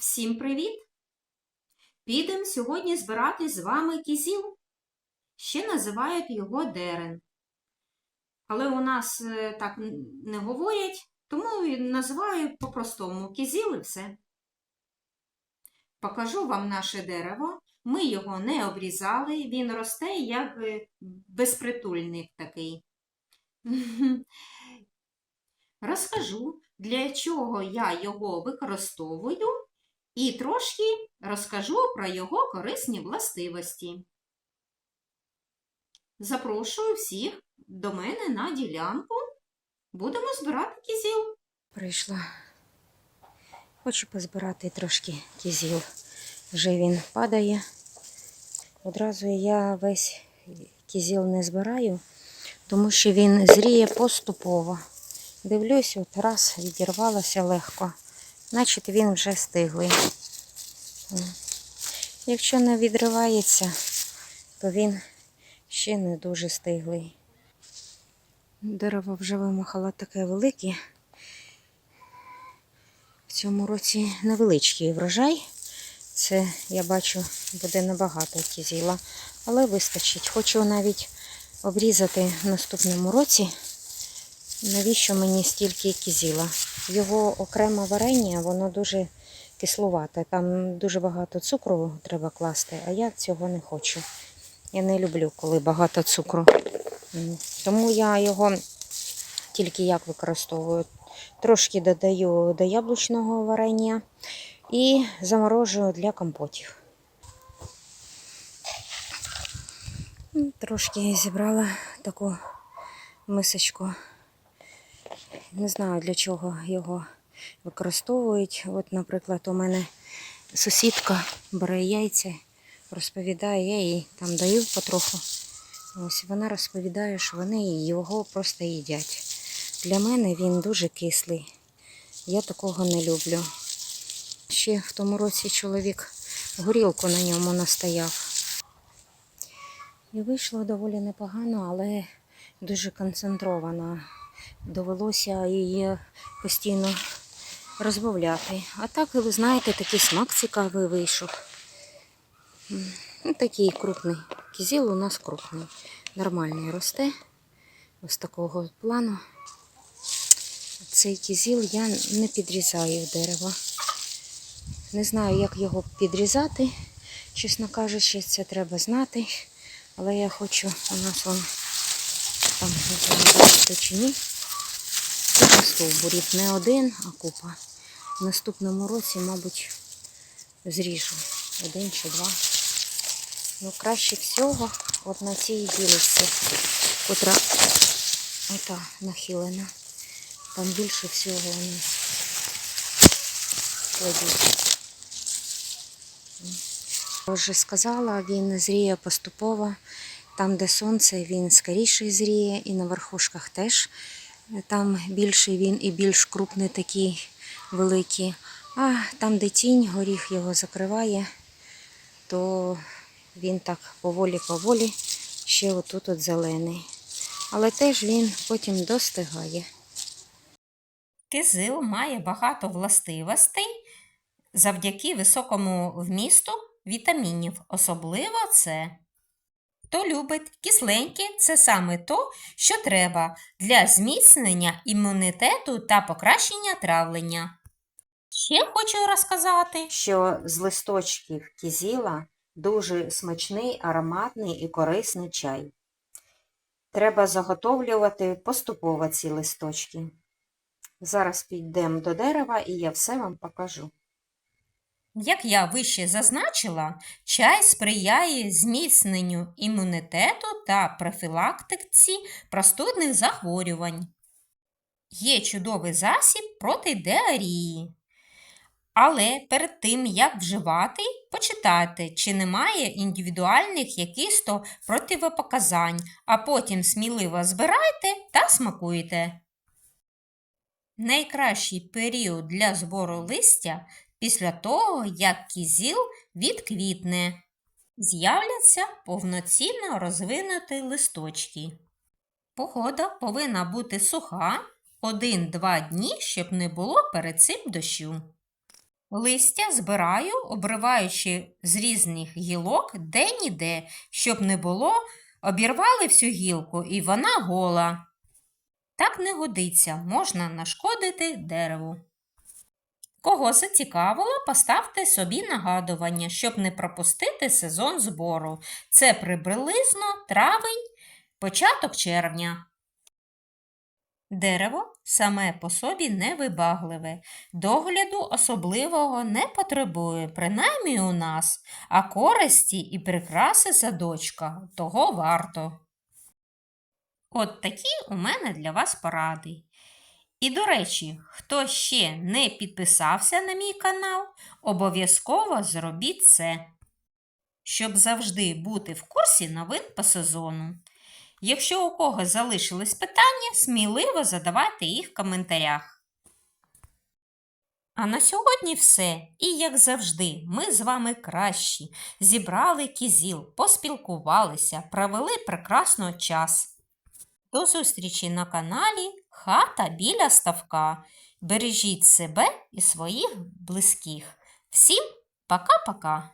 Всім привіт! Підемо сьогодні збирати з вами кізіл. Ще називають його дерен. Але у нас е, так не говорять, тому називаю по-простому кізіл і все. Покажу вам наше дерево. Ми його не обрізали, він росте як е, безпритульник такий. Розкажу, для чого я його використовую, і трошки розкажу про його корисні властивості. Запрошую всіх до мене на ділянку. Будемо збирати кізіл. Прийшла. Хочу позбирати трошки кізіл. Вже він падає. Одразу я весь кізіл не збираю, тому що він зріє поступово. Дивлюсь, от раз відірвалося легко, значить він вже стиглий. Якщо не відривається, то він ще не дуже стиглий. Дерево вже вимахало таке велике. В цьому році невеличкий врожай. Це, я бачу, буде небагато кізіла, але вистачить. Хочу навіть обрізати в наступному році. Навіщо мені стільки кізіла? Його окреме варення, воно дуже кислувате. Там дуже багато цукру треба класти, а я цього не хочу. Я не люблю, коли багато цукру. Тому я його тільки як використовую. Трошки додаю до яблучного варення і заморожую для компотів. Трошки зібрала таку мисочку. Не знаю для чого його використовують. От, наприклад, у мене сусідка бере яйця, розповідає, я їй там даю потроху. Ось вона розповідає, що вони його просто їдять. Для мене він дуже кислий. Я такого не люблю. Ще в тому році чоловік горілку на ньому настояв. І вийшло доволі непогано, але дуже концентровано. Довелося її постійно розбавляти. А так, ви знаєте, такий смак цікавий вийшов. Ну, Такий крупний. Кізіл у нас крупний. Нормальний росте. Ось такого плану. Цей кізіл я не підрізаю дерева. Не знаю, як його підрізати. Чесно кажучи, це треба знати. Але я хочу, у нас вон там бачите чи ні. Не один, а купа. В наступному році, мабуть, зріжу один чи два. Ну, краще всього от на цій гілиці, котра ота нахилена. Там більше всього вони кладуть. Я вже сказала, він зріє поступово. Там, де сонце, він скоріше зріє, і на верхушках теж. Там більший він і більш крупний такий великий. А там, де тінь, горіх його закриває, то він так поволі-поволі ще отут от зелений. Але теж він потім достигає. Кизил має багато властивостей завдяки високому вмісту вітамінів, особливо С. Хто любить кисленьке, це саме то, що треба для зміцнення імунітету та покращення травлення. Ще хочу розказати, що з листочків кізіла дуже смачний, ароматний і корисний чай. Треба заготовлювати поступово ці листочки. Зараз підемо до дерева і я все вам покажу. Як я вище зазначила, чай сприяє зміцненню імунітету та профілактиці простудних захворювань. Є чудовий засіб проти діарії. Але перед тим, як вживати, почитайте, чи немає індивідуальних якихось противопоказань, а потім сміливо збирайте та смакуйте. Найкращий період для збору листя після того, як кізіл відквітне. З'являться повноцінно розвинуті листочки. Погода повинна бути суха 1-2 дні, щоб не було перед цим дощу. Листя збираю, обриваючи з різних гілок де-ніде, щоб не було, обірвали всю гілку і вона гола. Так не годиться, можна нашкодити дереву. Кого зацікавило, поставте собі нагадування, щоб не пропустити сезон збору. Це приблизно травень, початок червня. Дерево саме по собі невибагливе, догляду особливого не потребує, принаймні у нас, а користі і прикраси садочка того варто. От такі у мене для вас поради. І, до речі, хто ще не підписався на мій канал, обов'язково зробіть це, щоб завжди бути в курсі новин по сезону. Якщо у когось залишились питання, сміливо задавайте їх в коментарях. А на сьогодні все. І як завжди, ми з вами кращі. Зібрали кізіл, поспілкувалися, провели прекрасно час. До зустрічі на каналі Хата біля ставка. Бережіть себе і своїх близьких. Всім пока-пока!